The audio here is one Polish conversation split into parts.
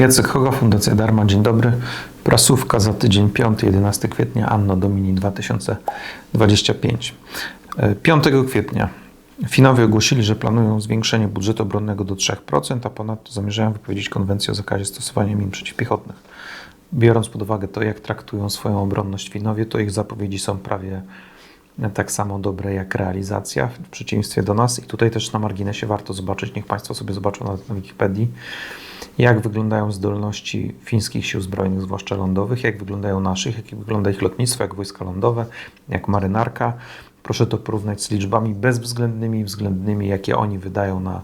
Jacek Hoga, Fundacja Darma, dzień dobry. Prasówka za tydzień 5-11 kwietnia, Anno Domini 2025. 5 E, kwietnia Finowie ogłosili, że planują zwiększenie budżetu obronnego do 3%, a ponadto zamierzają wypowiedzieć konwencję o zakazie stosowania min przeciwpiechotnych. Biorąc pod uwagę to, jak traktują swoją obronność Finowie, to ich zapowiedzi są prawie tak samo dobre jak realizacja, w przeciwieństwie do nas. I tutaj też na marginesie warto zobaczyć, niech Państwo sobie zobaczą na, na Wikipedii, jak wyglądają zdolności fińskich sił zbrojnych, zwłaszcza lądowych, jak wyglądają naszych, jak wygląda ich lotnictwo, jak wojska lądowe, jak marynarka. Proszę to porównać z liczbami bezwzględnymi, względnymi, jakie oni wydają na,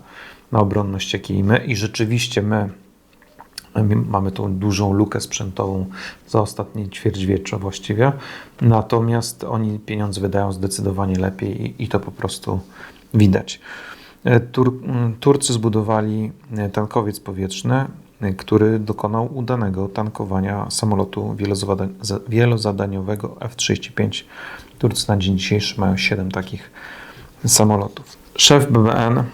na obronność, jakie i my. I rzeczywiście my Mamy tą dużą lukę sprzętową za ostatnie ćwierćwiecza właściwie. Natomiast oni pieniądze wydają zdecydowanie lepiej i, i to po prostu widać. Tur Turcy zbudowali tankowiec powietrzny, który dokonał udanego tankowania samolotu wielozadaniowego F-35. Turcy na dzień dzisiejszy mają 7 takich samolotów. Szef BBN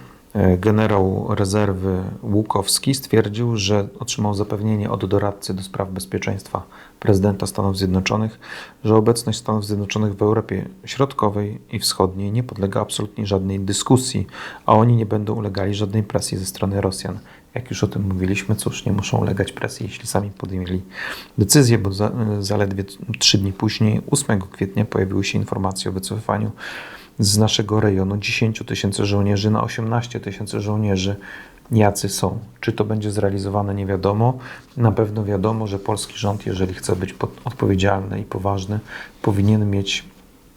generał rezerwy Łukowski stwierdził, że otrzymał zapewnienie od doradcy do spraw bezpieczeństwa prezydenta Stanów Zjednoczonych, że obecność Stanów Zjednoczonych w Europie Środkowej i Wschodniej nie podlega absolutnie żadnej dyskusji, a oni nie będą ulegali żadnej presji ze strony Rosjan. Jak już o tym mówiliśmy, cóż, nie muszą ulegać presji, jeśli sami podjęli decyzję, bo za, zaledwie trzy dni później, 8 kwietnia, pojawiły się informacje o wycofywaniu z naszego rejonu 10 tysięcy żołnierzy na 18 tysięcy żołnierzy. Jacy są? Czy to będzie zrealizowane, nie wiadomo. Na pewno wiadomo, że polski rząd, jeżeli chce być odpowiedzialny i poważny, powinien mieć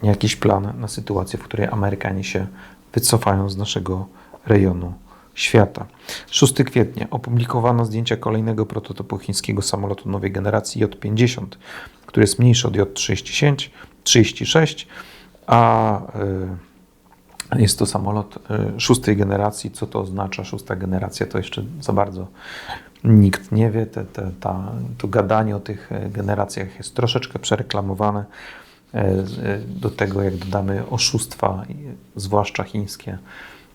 jakiś plan na sytuację, w której Amerykanie się wycofają z naszego rejonu świata. 6 kwietnia opublikowano zdjęcia kolejnego prototypu chińskiego samolotu nowej generacji J-50, który jest mniejszy od J-36, a y, jest to samolot y, szóstej generacji. Co to oznacza szósta generacja, to jeszcze za bardzo nikt nie wie. Te, te, ta, to gadanie o tych generacjach jest troszeczkę przereklamowane. Do tego, jak dodamy oszustwa, zwłaszcza chińskie,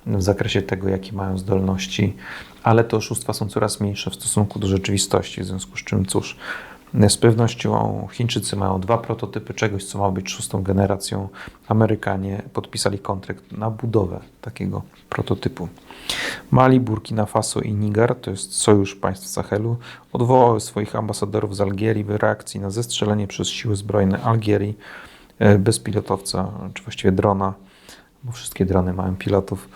w zakresie tego, jakie mają zdolności, ale te oszustwa są coraz mniejsze w stosunku do rzeczywistości, w związku z czym, cóż, z pewnością Chińczycy mają dwa prototypy czegoś, co ma być szóstą generacją. Amerykanie podpisali kontrakt na budowę takiego prototypu. Mali, Burkina Faso i Niger, to jest sojusz państw Sahelu, odwołały swoich ambasadorów z Algierii w reakcji na zestrzelenie przez siły zbrojne Algierii bezpilotowca, czy właściwie drona, bo wszystkie drony mają pilotów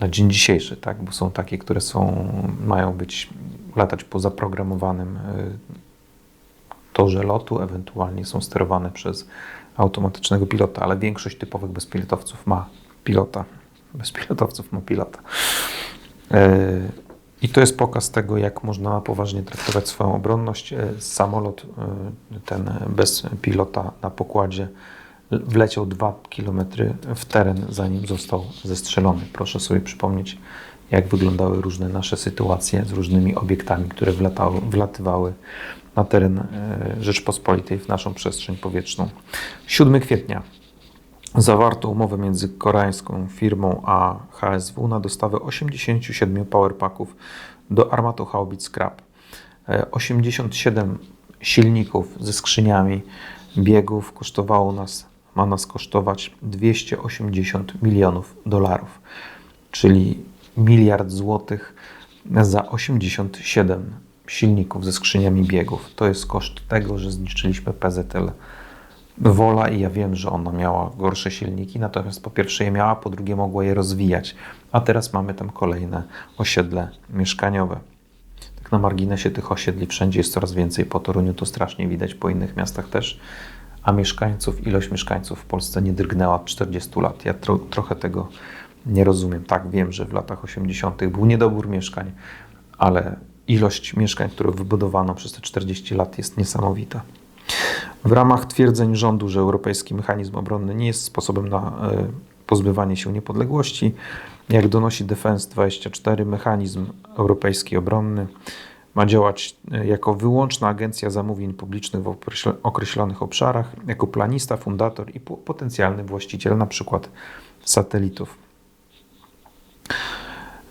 na dzień dzisiejszy, tak? bo są takie, które są, mają być latać po zaprogramowanym y, torze lotu, ewentualnie są sterowane przez automatycznego pilota, ale większość typowych bezpilotowców ma pilota. Bezpilotowców ma pilota. Y, I to jest pokaz tego, jak można poważnie traktować swoją obronność. Y, samolot ten bez pilota na pokładzie wleciał 2 km w teren, zanim został zestrzelony. Proszę sobie przypomnieć, jak wyglądały różne nasze sytuacje z różnymi obiektami, które wlatały, wlatywały na teren e, Rzeczpospolitej w naszą przestrzeń powietrzną. 7 kwietnia zawarto umowę między koreańską firmą a HSW na dostawę 87 powerpacków do armatu haubic Krab. 87 silników ze skrzyniami biegów kosztowało nas, ma nas kosztować 280 milionów dolarów, czyli miliard złotych za 87 silników ze skrzyniami biegów. To jest koszt tego, że zniszczyliśmy PZL Wola i ja wiem, że ona miała gorsze silniki, natomiast po pierwsze je miała, po drugie mogła je rozwijać, a teraz mamy tam kolejne osiedle mieszkaniowe. Tak na marginesie tych osiedli wszędzie jest coraz więcej, po Toruniu to strasznie widać, po innych miastach też, a mieszkańców, ilość mieszkańców w Polsce nie drgnęła od 40 lat. Ja tro, trochę tego nie rozumiem. Tak, wiem, że w latach 80. był niedobór mieszkań, ale ilość mieszkań, które wybudowano przez te 40 lat jest niesamowita. W ramach twierdzeń rządu, że europejski mechanizm obronny nie jest sposobem na e, pozbywanie się niepodległości, jak donosi Defense 24, mechanizm europejski obronny ma działać e, jako wyłączna agencja zamówień publicznych w określonych obszarach, jako planista, fundator i potencjalny właściciel np. satelitów.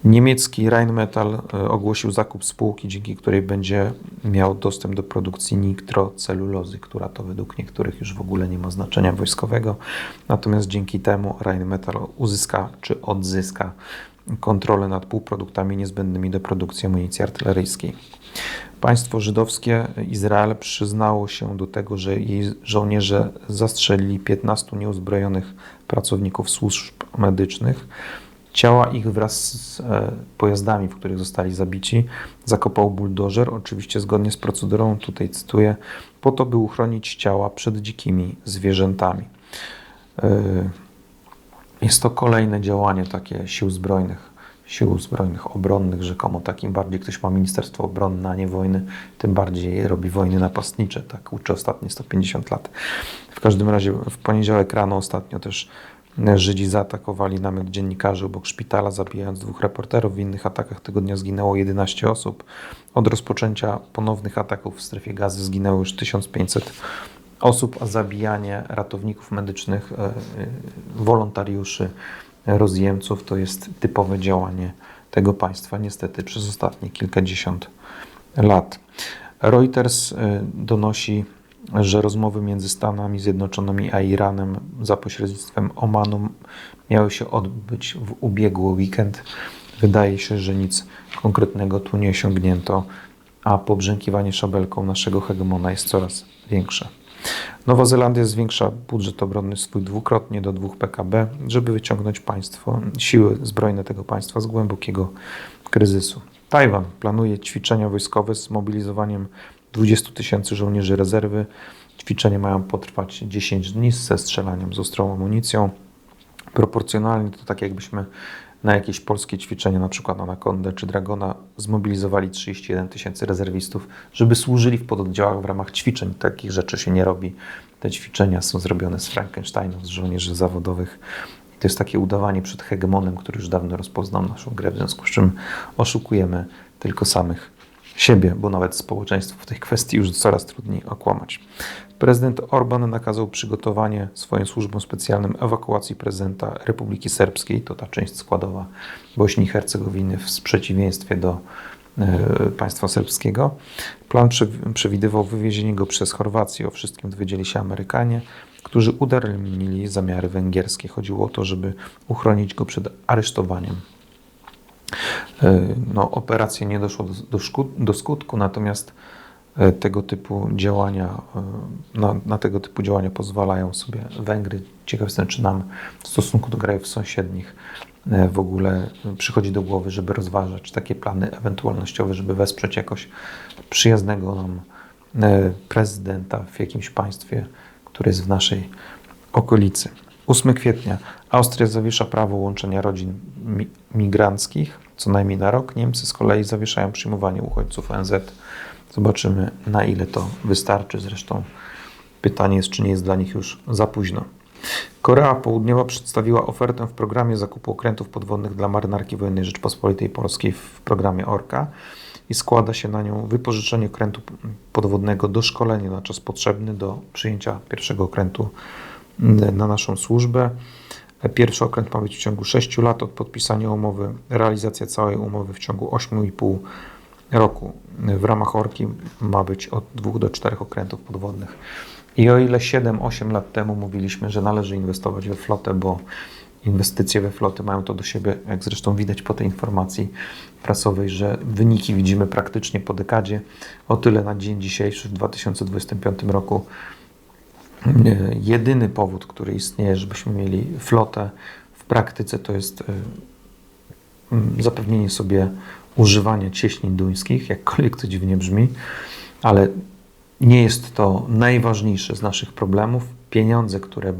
Niemiecki Rheinmetall e, ogłosił zakup spółki, dzięki której będzie miał dostęp do produkcji nitrocelulozy, która to według niektórych już w ogóle nie ma znaczenia wojskowego. Natomiast dzięki temu Rheinmetall uzyska czy odzyska kontrolę nad półproduktami niezbędnymi do produkcji amunicji artyleryjskiej. Państwo żydowskie Izrael przyznało się do tego, że jej żołnierze zastrzelili 15 nieuzbrojonych pracowników służb medycznych. Ciała ich wraz z e, pojazdami, w których zostali zabici, zakopał buldożer, oczywiście zgodnie z procedurą, tutaj cytuję, po to, by uchronić ciała przed dzikimi zwierzętami. E, jest to kolejne działanie takie sił zbrojnych, sił zbrojnych obronnych, rzekomo takim bardziej ktoś ma Ministerstwo Obronne, a nie wojny, tym bardziej robi wojny napastnicze, tak uczy ostatnie 150 lat. W każdym razie w poniedziałek rano ostatnio też Żydzi zaatakowali namiot dziennikarzy obok szpitala, zabijając dwóch reporterów. W innych atakach tego dnia zginęło 11 osób. Od rozpoczęcia ponownych ataków w strefie gazy zginęło już 1500 osób, a zabijanie ratowników medycznych, e, e, wolontariuszy, rozjemców to jest typowe działanie tego państwa, niestety przez ostatnie kilkadziesiąt lat. Reuters e, donosi, że rozmowy między Stanami Zjednoczonymi a Iranem za pośrednictwem Omanu miały się odbyć w ubiegły weekend. Wydaje się, że nic konkretnego tu nie osiągnięto, a pobrzękiwanie szabelką naszego hegemona jest coraz większe. Nowa Zelandia zwiększa budżet obronny swój dwukrotnie do 2 PKB, żeby wyciągnąć państwo, siły zbrojne tego państwa z głębokiego kryzysu. Tajwan planuje ćwiczenia wojskowe z mobilizowaniem 20 tysięcy żołnierzy rezerwy. Ćwiczenia mają potrwać 10 dni ze strzelaniem z ostrą amunicją. Proporcjonalnie to tak jakbyśmy na jakieś polskie ćwiczenia, na przykład na Anakondę czy Dragona, zmobilizowali 31 tysięcy rezerwistów, żeby służyli w pododdziałach w ramach ćwiczeń. Takich rzeczy się nie robi. Te ćwiczenia są zrobione z Frankensteinów, z żołnierzy zawodowych. To jest takie udawanie przed hegemonem, który już dawno rozpoznał naszą grę, w związku z czym oszukujemy tylko samych siebie, bo nawet społeczeństwo w tej kwestii już coraz trudniej okłamać. Prezydent Orban nakazał przygotowanie swoim służbom specjalnym ewakuacji prezydenta Republiki Serbskiej, to ta część składowa Bośni i Hercegowiny w przeciwieństwie do e, państwa serbskiego. Plan przewidywał wywiezienie go przez Chorwację. O wszystkim dowiedzieli się Amerykanie, którzy udaremnili zamiary węgierskie. Chodziło o to, żeby uchronić go przed aresztowaniem no, operacja nie doszła do, do, do skutku, natomiast e, tego typu działania, e, na, na, tego typu działania pozwalają sobie Węgry. Ciekaw jestem, czy nam w stosunku do krajów sąsiednich w ogóle przychodzi do głowy, żeby rozważać takie plany ewentualnościowe, żeby wesprzeć jakoś przyjaznego nam prezydenta w jakimś państwie, które jest w naszej okolicy. 8 kwietnia Austria zawiesza prawo łączenia rodzin mi migranckich co najmniej na rok. Niemcy z kolei zawieszają przyjmowanie uchodźców ONZ. Zobaczymy, na ile to wystarczy. Zresztą pytanie jest, czy nie jest dla nich już za późno. Korea Południowa przedstawiła ofertę w programie zakupu okrętów podwodnych dla marynarki wojennej Rzeczpospolitej Polskiej w programie ORKA i składa się na nią wypożyczenie okrętu podwodnego do szkolenia na czas potrzebny do przyjęcia pierwszego okrętu na naszą służbę. Pierwszy okręt ma być w ciągu 6 lat od podpisania umowy, realizacja całej umowy w ciągu 8,5 roku. W ramach Orki ma być od 2 do 4 okrętów podwodnych. I o ile 7-8 lat temu mówiliśmy, że należy inwestować we flotę, bo inwestycje we floty mają to do siebie, jak zresztą widać po tej informacji prasowej, że wyniki widzimy praktycznie po dekadzie. O tyle na dzień dzisiejszy, w 2025 roku, jedyny powód, który istnieje, żebyśmy mieli flotę w praktyce, to jest e, zapewnienie sobie używania cieśnin duńskich, jakkolwiek to dziwnie brzmi, ale nie jest to najważniejsze z naszych problemów. Pieniądze, które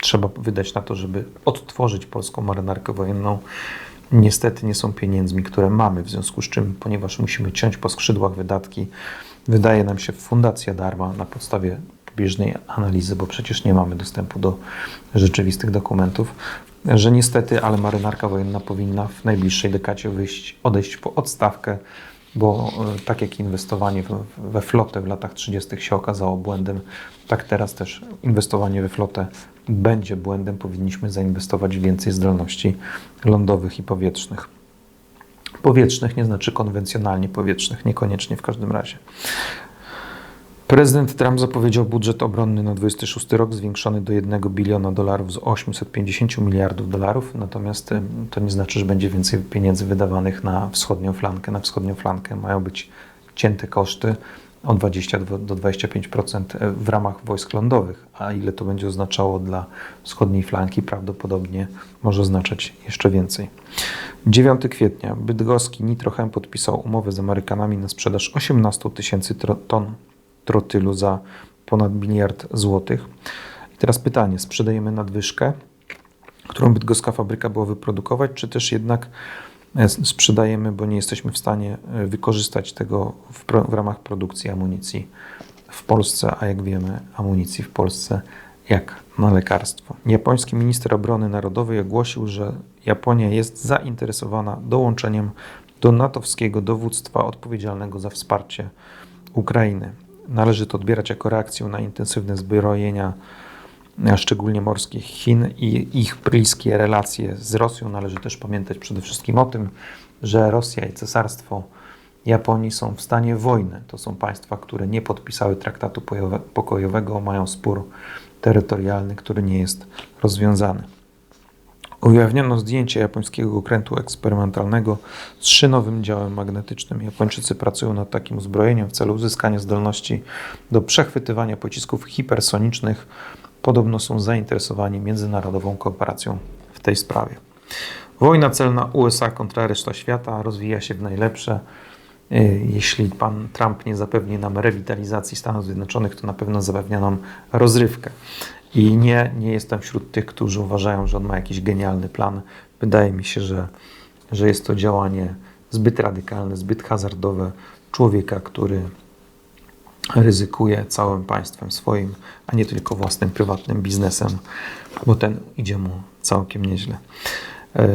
trzeba wydać na to, żeby odtworzyć polską marynarkę wojenną, niestety nie są pieniędzmi, które mamy, w związku z czym, ponieważ musimy ciąć po skrzydłach wydatki, wydaje nam się fundacja darma na podstawie pobieżnej analizy, bo przecież nie mamy dostępu do rzeczywistych dokumentów, że niestety, ale marynarka wojenna powinna w najbliższej dekadzie wyjść, odejść po odstawkę, bo e, tak jak inwestowanie we flotę w latach 30. się okazało błędem, tak teraz też inwestowanie we flotę będzie błędem. Powinniśmy zainwestować więcej zdolności lądowych i powietrznych. Powietrznych nie znaczy konwencjonalnie powietrznych, niekoniecznie w każdym razie. Prezydent Trump zapowiedział budżet obronny na 26 rok zwiększony do 1 biliona dolarów z 850 miliardów dolarów, natomiast to nie znaczy, że będzie więcej pieniędzy wydawanych na wschodnią flankę. Na wschodnią flankę mają być cięte koszty o 20 do do 25% w ramach wojsk lądowych, a ile to będzie oznaczało dla wschodniej flanki, prawdopodobnie może oznaczać jeszcze więcej. 9 kwietnia bydgoski Nitrochem podpisał umowę z Amerykanami na sprzedaż 18 tysięcy ton trotylu za ponad miliard złotych. I teraz pytanie, sprzedajemy nadwyżkę, którą bydgoska fabryka była wyprodukować, czy też jednak e, sprzedajemy, bo nie jesteśmy w stanie e, wykorzystać tego w, pro, w ramach produkcji amunicji w Polsce, a jak wiemy, amunicji w Polsce jak na lekarstwo. Japoński minister obrony narodowej ogłosił, że Japonia jest zainteresowana dołączeniem do natowskiego dowództwa odpowiedzialnego za wsparcie Ukrainy. Należy to odbierać jako reakcję na intensywne zbrojenia, szczególnie morskich Chin i ich bliskie relacje z Rosją. Należy też pamiętać przede wszystkim o tym, że Rosja i Cesarstwo Japonii są w stanie wojny. To są państwa, które nie podpisały traktatu pokojowego, mają spór terytorialny, który nie jest rozwiązany. Ujawniono zdjęcie japońskiego okrętu eksperymentalnego z szynowym działem magnetycznym. Japończycy pracują nad takim uzbrojeniem w celu uzyskania zdolności do przechwytywania pocisków hipersonicznych. Podobno są zainteresowani międzynarodową kooperacją w tej sprawie. Wojna celna USA kontra reszta świata rozwija się w najlepsze. Y, Jeśli pan Trump nie zapewni nam rewitalizacji Stanów Zjednoczonych, to na pewno zapewnia nam rozrywkę. I nie, nie jestem wśród tych, którzy uważają, że on ma jakiś genialny plan. Wydaje mi się, że, że jest to działanie zbyt radykalne, zbyt hazardowe człowieka, który ryzykuje całym państwem swoim, a nie tylko własnym prywatnym biznesem, bo ten idzie mu całkiem nieźle. E,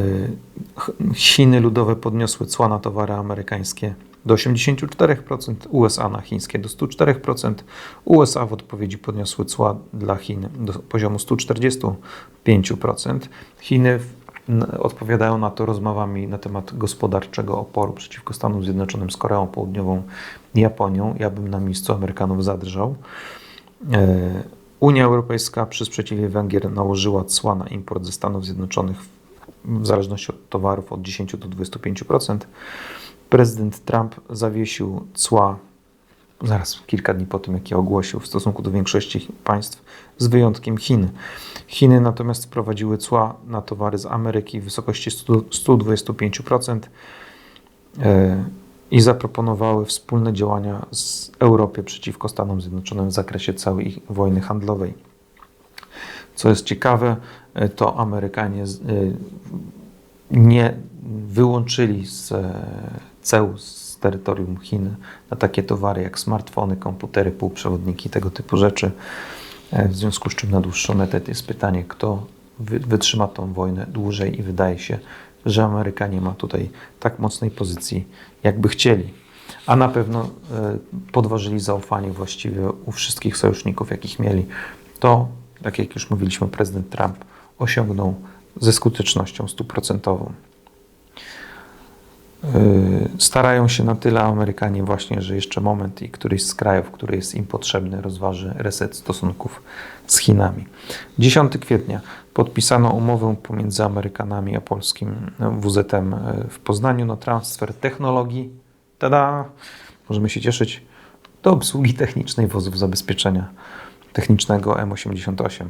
Ch- Chiny ludowe podniosły cła na towary amerykańskie do 84%, USA na chińskie do 104%, USA w odpowiedzi podniosły cła dla Chin do poziomu 145%. Chiny odpowiadają na to rozmowami na temat gospodarczego oporu przeciwko Stanom Zjednoczonym z Koreą Południową i Japonią. Ja bym na miejscu Amerykanów zadrżał. E, Unia Europejska przy sprzeciwie Węgier nałożyła cła na import ze Stanów Zjednoczonych w zależności od towarów od 10 do 25%. Prezydent Trump zawiesił cła zaraz kilka dni po tym, jak je ogłosił w stosunku do większości państw, z wyjątkiem Chin. Chiny natomiast wprowadziły cła na towary z Ameryki w wysokości 100 125% e, i zaproponowały wspólne działania z Europie przeciwko Stanom Zjednoczonym w zakresie całej ich wojny handlowej. Co jest ciekawe, e, to Amerykanie e, nie wyłączyli z ceł z terytorium Chin na takie towary jak smartfony, komputery, półprzewodniki, tego typu rzeczy. E, W związku z czym na dłuższą metę jest pytanie, kto wy- wytrzyma tą wojnę dłużej i wydaje się, że Ameryka nie ma tutaj tak mocnej pozycji, jakby chcieli. A na pewno e, podważyli zaufanie właściwie u wszystkich sojuszników, jakich mieli. To, tak jak już mówiliśmy, prezydent Trump osiągnął ze skutecznością stuprocentową. Yy, Starają się na tyle Amerykanie właśnie, że jeszcze moment i któryś z krajów, który jest im potrzebny, rozważy reset stosunków z Chinami. 10 kwietnia podpisano umowę pomiędzy Amerykanami a polskim WZM w Poznaniu na transfer technologii. Tada! Możemy się cieszyć do obsługi technicznej wozów zabezpieczenia technicznego M88.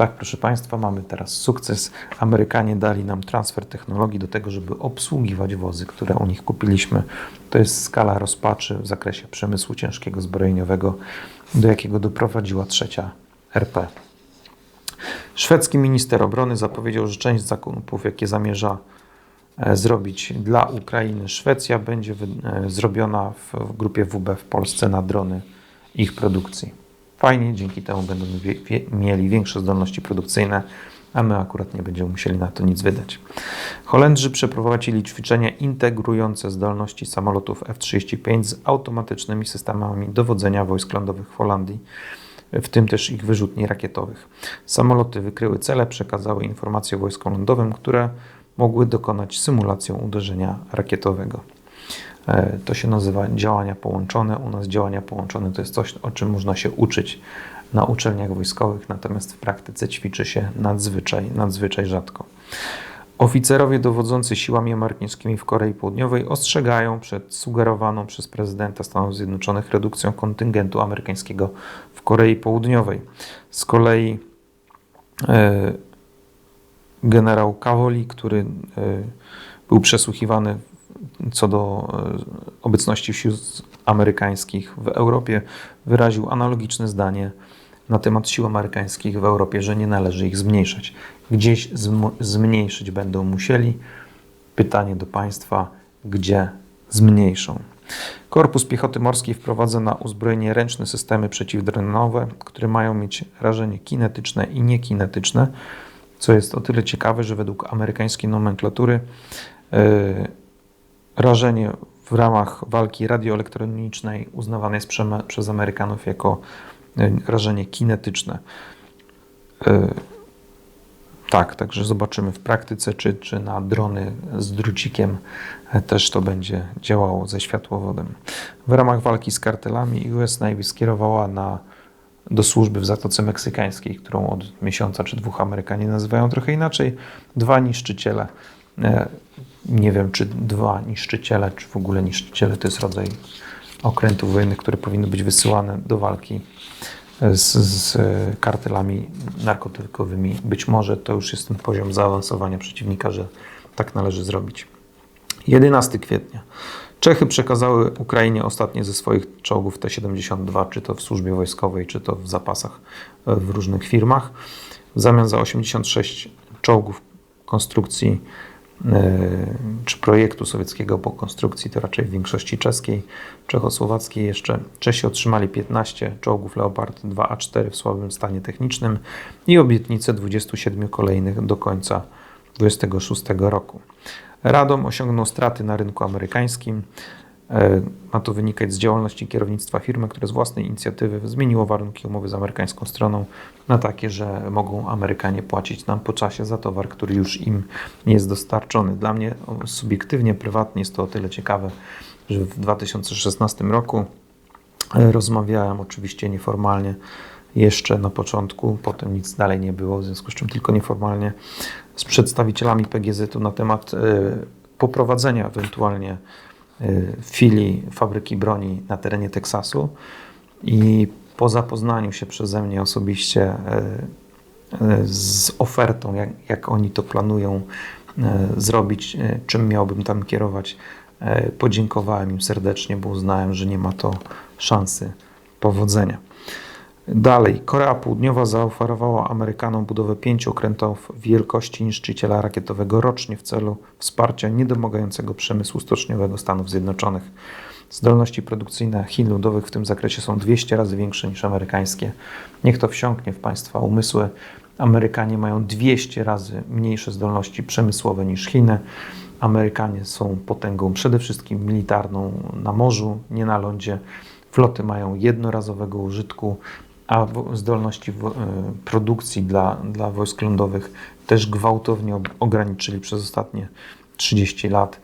Tak, proszę Państwa, mamy teraz sukces. Amerykanie dali nam transfer technologii do tego, żeby obsługiwać wozy, które u nich kupiliśmy. To jest skala rozpaczy w zakresie przemysłu ciężkiego zbrojeniowego, do jakiego doprowadziła trzecia RP. Szwedzki minister obrony zapowiedział, że część zakupów, jakie zamierza e, zrobić dla Ukrainy Szwecja, będzie e, zrobiona w grupie WB w Polsce na drony ich produkcji. Fajnie, dzięki temu będą wie, wie, mieli większe zdolności produkcyjne, a my akurat nie będziemy musieli na to nic wydać. Holendrzy przeprowadzili ćwiczenia integrujące zdolności samolotów F-35 z automatycznymi systemami dowodzenia wojsk lądowych w Holandii, w tym też ich wyrzutni rakietowych. Samoloty wykryły cele, przekazały informacje wojskom lądowym, które mogły dokonać symulacją uderzenia rakietowego. E, To się nazywa działania połączone. U nas działania połączone to jest coś, o czym można się uczyć na uczelniach wojskowych, natomiast w praktyce ćwiczy się nadzwyczaj, nadzwyczaj rzadko. Oficerowie dowodzący siłami amerykańskimi w Korei Południowej ostrzegają przed sugerowaną przez prezydenta Stanów Zjednoczonych redukcją kontyngentu amerykańskiego w Korei Południowej. Z kolei e, generał Cavoli, który e, był przesłuchiwany co do e, obecności sił amerykańskich w Europie, wyraził analogiczne zdanie na temat sił amerykańskich w Europie, że nie należy ich zmniejszać. Gdzieś zm- zmniejszyć będą musieli. Pytanie do Państwa, gdzie zmniejszą? Korpus Piechoty Morskiej wprowadza na uzbrojenie ręczne systemy przeciwdronowe, które mają mieć rażenie kinetyczne i niekinetyczne, co jest o tyle ciekawe, że według amerykańskiej nomenklatury yy, rażenie w ramach walki radioelektronicznej uznawane jest przez Amerykanów jako y, rażenie kinetyczne. Y, Tak, także zobaczymy w praktyce, czy, czy na drony z drucikiem e, też to będzie działało ze światłowodem. W ramach walki z kartelami US Navy skierowała na, do służby w Zatoce Meksykańskiej, którą od miesiąca czy dwóch Amerykanie nazywają trochę inaczej, dwa niszczyciele. Nie wiem, czy dwa niszczyciele, czy w ogóle niszczyciele to jest rodzaj okrętów wojennych, które powinny być wysyłane do walki z, z kartelami narkotykowymi. Być może to już jest ten poziom zaawansowania przeciwnika, że tak należy zrobić. 11 kwietnia. Czechy przekazały Ukrainie ostatnie ze swoich czołgów T-72, czy to w służbie wojskowej, czy to w zapasach e, w różnych firmach. W zamian za 86 czołgów konstrukcji czy projektu sowieckiego po konstrukcji, to raczej w większości czeskiej, czechosłowackiej jeszcze. Czesi otrzymali 15 czołgów Leopard 2A4 w słabym stanie technicznym i obietnicę 27 kolejnych do końca 26 roku. Radom osiągnął straty na rynku amerykańskim. Ma to wynikać z działalności kierownictwa firmy, które z własnej inicjatywy zmieniło warunki umowy z amerykańską stroną na takie, że mogą Amerykanie płacić nam po czasie za towar, który już im jest dostarczony. Dla mnie subiektywnie, prywatnie jest to o tyle ciekawe, że w 2016 roku e, rozmawiałem oczywiście nieformalnie jeszcze na początku, potem nic dalej nie było, w związku z czym tylko nieformalnie z przedstawicielami PGZ-u na temat e, poprowadzenia ewentualnie filii fabryki broni na terenie Teksasu i po zapoznaniu się przeze mnie osobiście e, e, z ofertą, jak, jak oni to planują zrobić, czym miałbym tam kierować, podziękowałem im serdecznie, bo uznałem, że nie ma to szansy powodzenia. Dalej, Korea Południowa zaoferowała Amerykanom budowę pięciu okrętów wielkości niszczyciela rakietowego rocznie w celu wsparcia niedomagającego przemysłu stoczniowego Stanów Zjednoczonych. Zdolności produkcyjne Chin ludowych w tym zakresie są 200 razy większe niż amerykańskie. Niech to wsiąknie w Państwa umysły. Amerykanie mają 200 razy mniejsze zdolności przemysłowe niż Chiny. Amerykanie są potęgą przede wszystkim militarną na morzu, nie na lądzie. Floty mają jednorazowego użytku, a zdolności e, produkcji dla, dla wojsk lądowych też gwałtownie ograniczyli przez ostatnie 30 lat.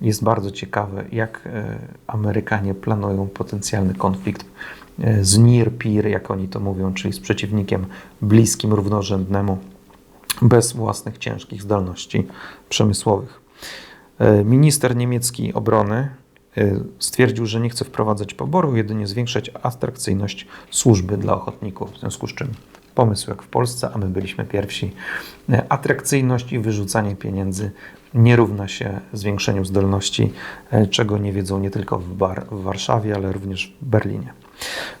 Jest bardzo ciekawe, jak e, Amerykanie planują potencjalny konflikt e, z near peer, jak oni to mówią, czyli z przeciwnikiem bliskim, równorzędnemu, bez własnych ciężkich zdolności przemysłowych. Minister niemiecki obrony stwierdził, że nie chce wprowadzać poboru, jedynie zwiększać atrakcyjność służby dla ochotników. W związku z czym pomysł jak w Polsce, a my byliśmy pierwsi. E, Atrakcyjność i wyrzucanie pieniędzy nie równa się zwiększeniu zdolności, e, czego nie wiedzą nie tylko w, Bar- w Warszawie, ale również w Berlinie.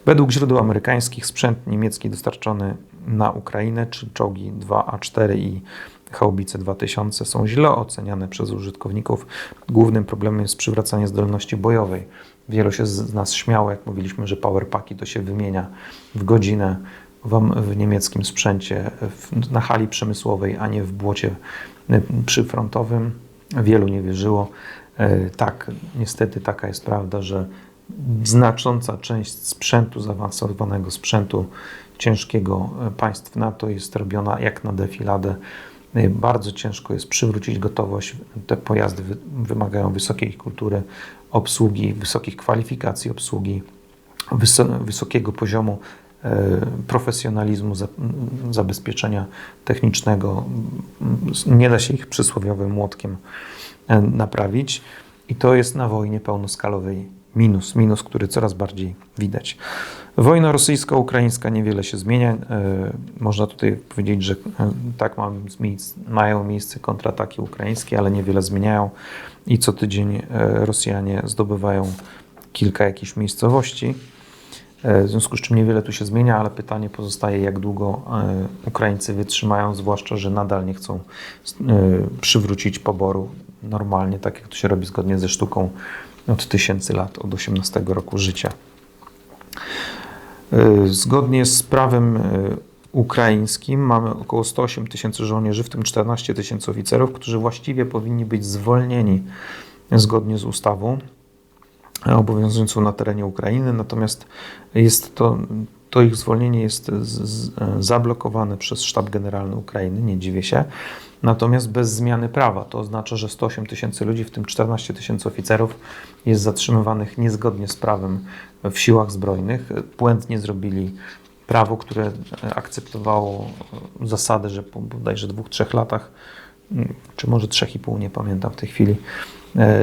Według źródeł amerykańskich sprzęt niemiecki dostarczony na Ukrainę, czy czołgi 2A4 i Haubice 2000 są źle oceniane przez użytkowników. Głównym problemem jest przywracanie zdolności bojowej. Wielu się z nas śmiało, jak mówiliśmy, że powerpacki to się wymienia w godzinę w, am- w niemieckim sprzęcie, w, na hali przemysłowej, a nie w błocie y, przyfrontowym. Wielu nie wierzyło. E, Tak, niestety taka jest prawda, że znacząca część sprzętu, zaawansowanego sprzętu ciężkiego e, państw NATO jest robiona jak na defiladę Y, Bardzo ciężko jest przywrócić gotowość. Te pojazdy wy- wymagają wysokiej kultury obsługi, wysokich kwalifikacji obsługi, wyso- wysokiego poziomu e, profesjonalizmu, zabezpieczenia technicznego. Nie da się ich przysłowiowym młotkiem e, naprawić. I to jest na wojnie pełnoskalowej minus, minus, który coraz bardziej widać. Wojna rosyjsko-ukraińska niewiele się zmienia. E, Można tutaj powiedzieć, że e, tak mają miejsce kontrataki ukraińskie, ale niewiele zmieniają i co tydzień e, Rosjanie zdobywają kilka jakichś miejscowości. W związku z czym niewiele tu się zmienia, ale pytanie pozostaje, jak długo Ukraińcy wytrzymają, zwłaszcza, że nadal nie chcą przywrócić poboru normalnie, tak jak to się robi zgodnie ze sztuką od tysięcy lat, od 18 roku życia. E, Zgodnie z prawem e, ukraińskim mamy około 108 tysięcy żołnierzy, w tym 14 tysięcy oficerów, którzy właściwie powinni być zwolnieni zgodnie z ustawą obowiązującą na terenie Ukrainy, natomiast jest to, to ich zwolnienie jest zablokowane przez Sztab Generalny Ukrainy, nie dziwię się, natomiast bez zmiany prawa. To oznacza, że 108 tysięcy ludzi, w tym 14 tysięcy oficerów, jest zatrzymywanych niezgodnie z prawem w siłach zbrojnych. Błędnie zrobili prawo, które akceptowało zasadę, że po bodajże dwóch, trzech latach, czy może trzech i pół, nie pamiętam w tej chwili,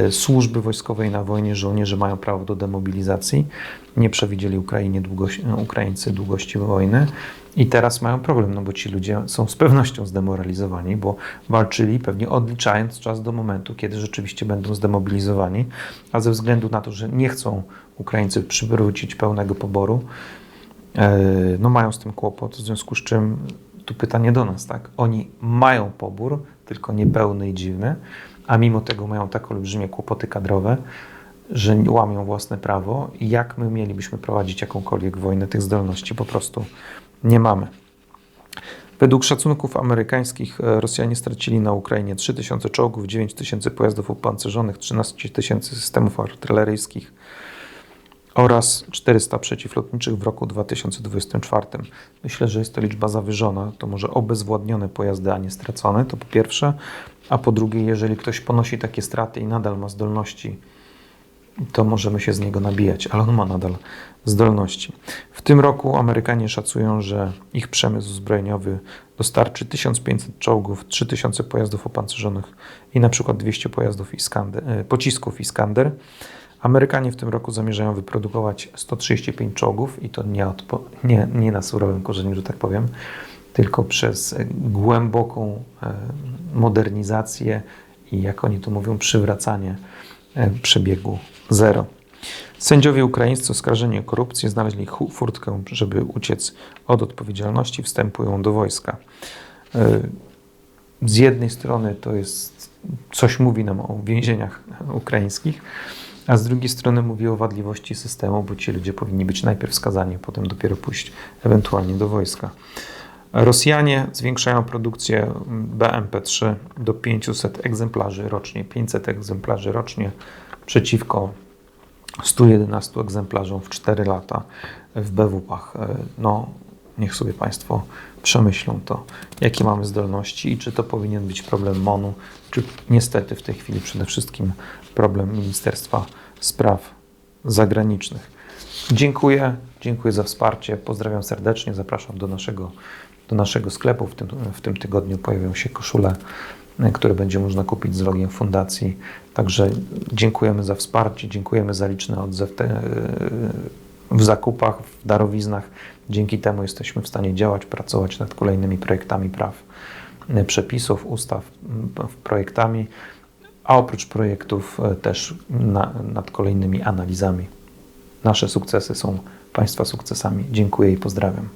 służby wojskowej na wojnie żołnierze mają prawo do demobilizacji. Nie przewidzieli Ukrainie długości, Ukraińcy długości wojny i teraz mają problem, no bo ci ludzie są z pewnością zdemoralizowani, bo walczyli pewnie odliczając czas do momentu, kiedy rzeczywiście będą zdemobilizowani, a ze względu na to, że nie chcą Ukraińcy przywrócić pełnego poboru, e, no mają z tym kłopot, w związku z czym tu pytanie do nas, tak? Oni mają pobór, tylko niepełny i dziwny, a mimo tego mają tak olbrzymie kłopoty kadrowe, że łamią własne prawo jak my mielibyśmy prowadzić jakąkolwiek wojnę tych zdolności po prostu nie mamy. Według szacunków amerykańskich e, Rosjanie stracili na Ukrainie 3000 czołgów, 9000 pojazdów opancerzonych, 13 tysięcy systemów artyleryjskich oraz 400 przeciwlotniczych w roku 2024. Myślę, że jest to liczba zawyżona. To może obezwładnione pojazdy, a nie stracone, to po pierwsze. A po drugie, jeżeli ktoś ponosi takie straty i nadal ma zdolności, to możemy się z niego nabijać, ale on ma nadal zdolności. W tym roku Amerykanie szacują, że ich przemysł zbrojeniowy dostarczy 1500 czołgów, 3000 pojazdów opancerzonych i na przykład 200 pojazdów Iskander, e, pocisków Iskander. Amerykanie w tym roku zamierzają wyprodukować 135 czołgów i to nie, nie, nie na surowym korzeniu, że tak powiem, tylko przez głęboką e, modernizację i jak oni tu mówią, przywracanie e, przebiegu zero. Sędziowie ukraińscy oskarżeni o korupcję znaleźli furtkę, żeby uciec od odpowiedzialności, wstępują do wojska. E, Z jednej strony to jest coś mówi nam o więzieniach ukraińskich, a z drugiej strony mówi o wadliwości systemu, bo ci ludzie powinni być najpierw skazani, potem dopiero pójść ewentualnie do wojska. Rosjanie zwiększają produkcję BMP-3 do 500 egzemplarzy rocznie, 500 egzemplarzy rocznie przeciwko 111 egzemplarzom w 4 lata w BWP-ach. No, niech sobie Państwo przemyślą to, jakie mamy zdolności i czy to powinien być problem MONU, czy niestety w tej chwili przede wszystkim problem Ministerstwa Spraw Zagranicznych. Dziękuję, dziękuję za wsparcie, pozdrawiam serdecznie, zapraszam do naszego, do naszego sklepu. W tym, w tym tygodniu pojawią się koszule, e, które będzie można kupić z logiem fundacji. Także dziękujemy za wsparcie, dziękujemy za liczny odzew te, w zakupach, w darowiznach. Dzięki temu jesteśmy w stanie działać, pracować nad kolejnymi projektami praw, e, przepisów, ustaw, projektami, a oprócz projektów e, też na, nad kolejnymi analizami. Nasze sukcesy są Państwa sukcesami. Dziękuję i pozdrawiam.